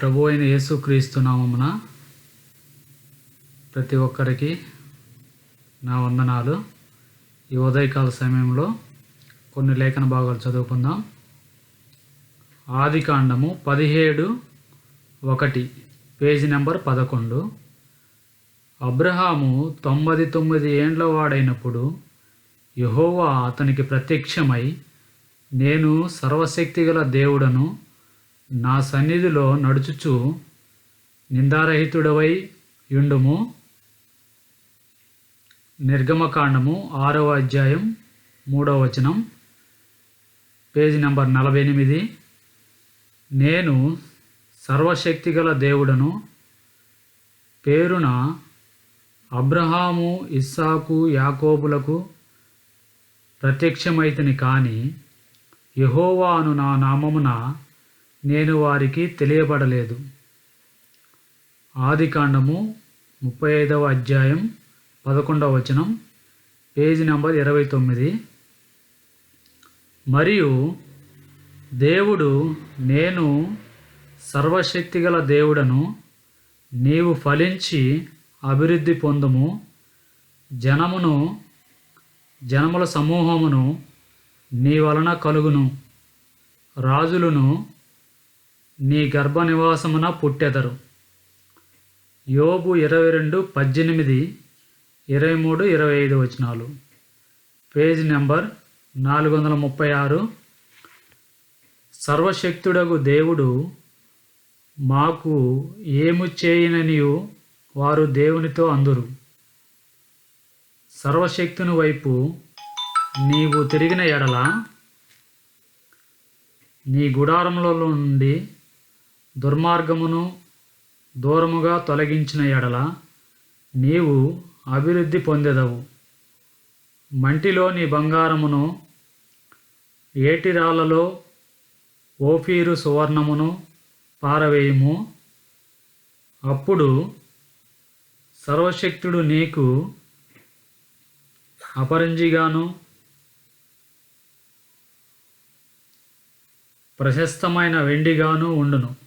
ప్రభు అయిన యేసుక్రీస్తు నామమున ప్రతి ఒక్కరికి నా వందనాలు. ఈ ఉదయకాల సమయంలో కొన్ని లేఖన భాగాలు చదువుకుందాం. ఆది కాండము పదిహేడు ఒకటి పేజీ నెంబర్ పదకొండు. అబ్రహాము తొంభై తొమ్మిది ఏండ్ల వాడైనప్పుడు యహోవా అతనికి ప్రత్యక్షమై నేను సర్వశక్తిగల దేవుడను నా సన్నిధిలో నడుచుచు నిందారహితుడవై యుండుము. నిర్గమకాండము ఆరవ అధ్యాయం మూడవ వచనం పేజీ నెంబర్ నలభై ఎనిమిది. నేను సర్వశక్తిగల దేవుడను పేరున అబ్రహాము ఇస్సాకు యాకోబులకు ప్రత్యక్షమైతని కానీ యహోవాను నా నామమున నేను వారికి తెలియబడలేదు. ఆదికాండము ముప్పై ఐదవ అధ్యాయం పదకొండవ వచనం పేజీ నంబర్ ఇరవై తొమ్మిది. మరియు దేవుడు నేను సర్వశక్తిగల దేవుడను నీవు ఫలించి అభివృద్ధి పొందుము. జనమును జనముల సమూహమును నీ వలన కలుగును. రాజులను నీ గర్భ నివాసమున పుట్టెదరు. యోబు ఇరవై రెండు పద్దెనిమిది ఇరవై మూడు ఇరవై ఐదు వచనాలు. పేజ్ నెంబర్ నాలుగు వందల ముప్పై ఆరు. సర్వశక్తుడగు దేవుడు మాకు ఏము చేయననియు వారు దేవునితో అందురు. సర్వశక్తుని వైపు నీవు తిరిగిన ఎడల నీ గుడారంలో నుండి దుర్మార్గమును దూరముగా తొలగించిన ఎడల నీవు అభివృద్ధి పొందెదవు. మంటిలోని బంగారమును ఏటిరాళ్ళలో ఓఫీరు సువర్ణమును పారవేయుము. అప్పుడు సర్వశక్తుడు నీకు అపరంజిగాను ప్రశస్తమైన వెండిగాను ఉండును.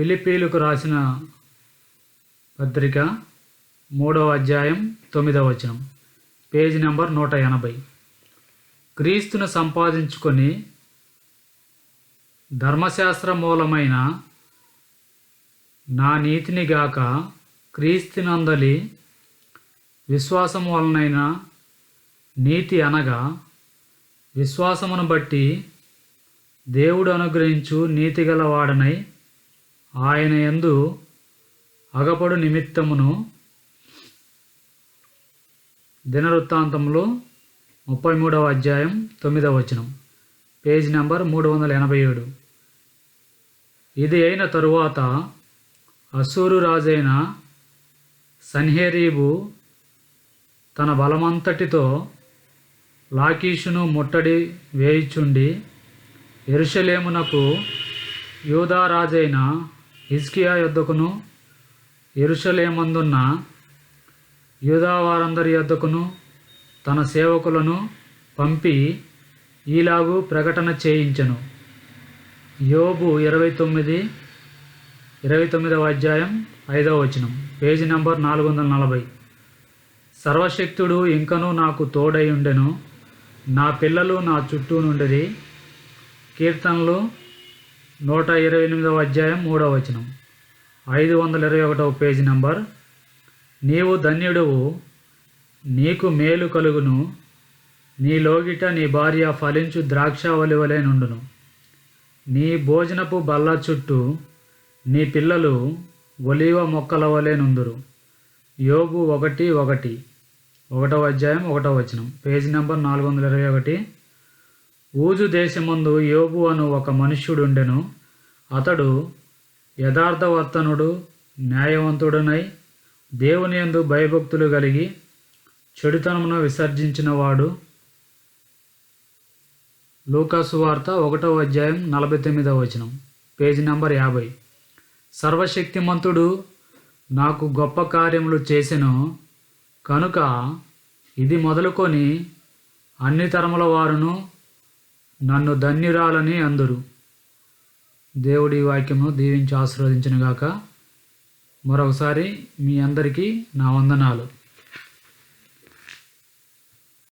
ఫిలిపీలకు రాసిన పత్రిక మూడవ అధ్యాయం తొమ్మిదవ వచనం పేజీ నెంబర్ నూట ఎనభై. క్రీస్తును సంపాదించుకొని ధర్మశాస్త్ర మూలమైన నా నీతిని గాక క్రీస్తునందలి విశ్వాసం వలనైన నీతి అనగా విశ్వాసమును బట్టి దేవుడు అనుగ్రహించు నీతిగల వాడనై ఆయన యందు అగపడు నిమిత్తమును దినవృత్తాంతంలో ముప్పై మూడవ అధ్యాయం తొమ్మిదవ వచనం. పేజ్ నెంబర్ మూడు వందల ఎనభై ఏడు. ఇది అయిన తరువాత అసూరు రాజైన సన్హెరీబు తన బలమంతటితో లాకీషును ముట్టడి వేయిచుండి ఎరుషలేమునకు యూదారాజైన హిజ్కియా యొద్దకును ఎరుషలేమందున్న యూదావారందరి యొద్దకును తన సేవకులను పంపి ఈలాగు ప్రకటన చేయించెను. యోబు ఇరవై తొమ్మిది ఇరవై తొమ్మిదవ అధ్యాయం ఐదవ వచనం పేజీ నంబర్ నాలుగు వందల నలభై. సర్వశక్తుడు ఇంకనూ నాకు తోడై ఉండెను నా పిల్లలు నా చుట్టూ నుండిరి కీర్తనలు నూట ఇరవై ఎనిమిదవ అధ్యాయం మూడవ వచనం. ఐదు వందల ఇరవై ఒకటవ పేజీ నంబర్. నీవు ధన్యుడువు నీకు మేలు కలుగును. నీ లోగిట నీ భార్య ఫలించు ద్రాక్ష వలె నుండును. నీ భోజనపు బల్ల చుట్టూ నీ పిల్లలు ఒలీవ మొక్కల వలె నుందురు. యోగు ఒకటి ఒకటి. ఒకటవ అధ్యాయం ఒకటవ వచనం. పేజీ నెంబర్ నాలుగు వందల ఇరవై ఒకటి. ఊజు దేశమందు యోబు అను ఒక మనుష్యుడుండెను. అతడు యథార్థవర్తనుడు న్యాయవంతుడనై దేవుని యందు భయభక్తులు కలిగి చెడుతనమును విసర్జించినవాడు. లూకాసు వార్త ఒకటవ అధ్యాయం నలభై తొమ్మిదవ వచనం పేజీ నంబర్ యాభై. సర్వశక్తిమంతుడు నాకు గొప్ప కార్యములు చేసెను. కనుక ఇది మొదలుకొని అన్ని తరముల వారును నన్ను ధన్యురాలని అందరు. దేవుడి వాక్యమును దీవించి ఆశీర్వదించినగాక మరొకసారి మీ అందరికీ నా వందనాలు.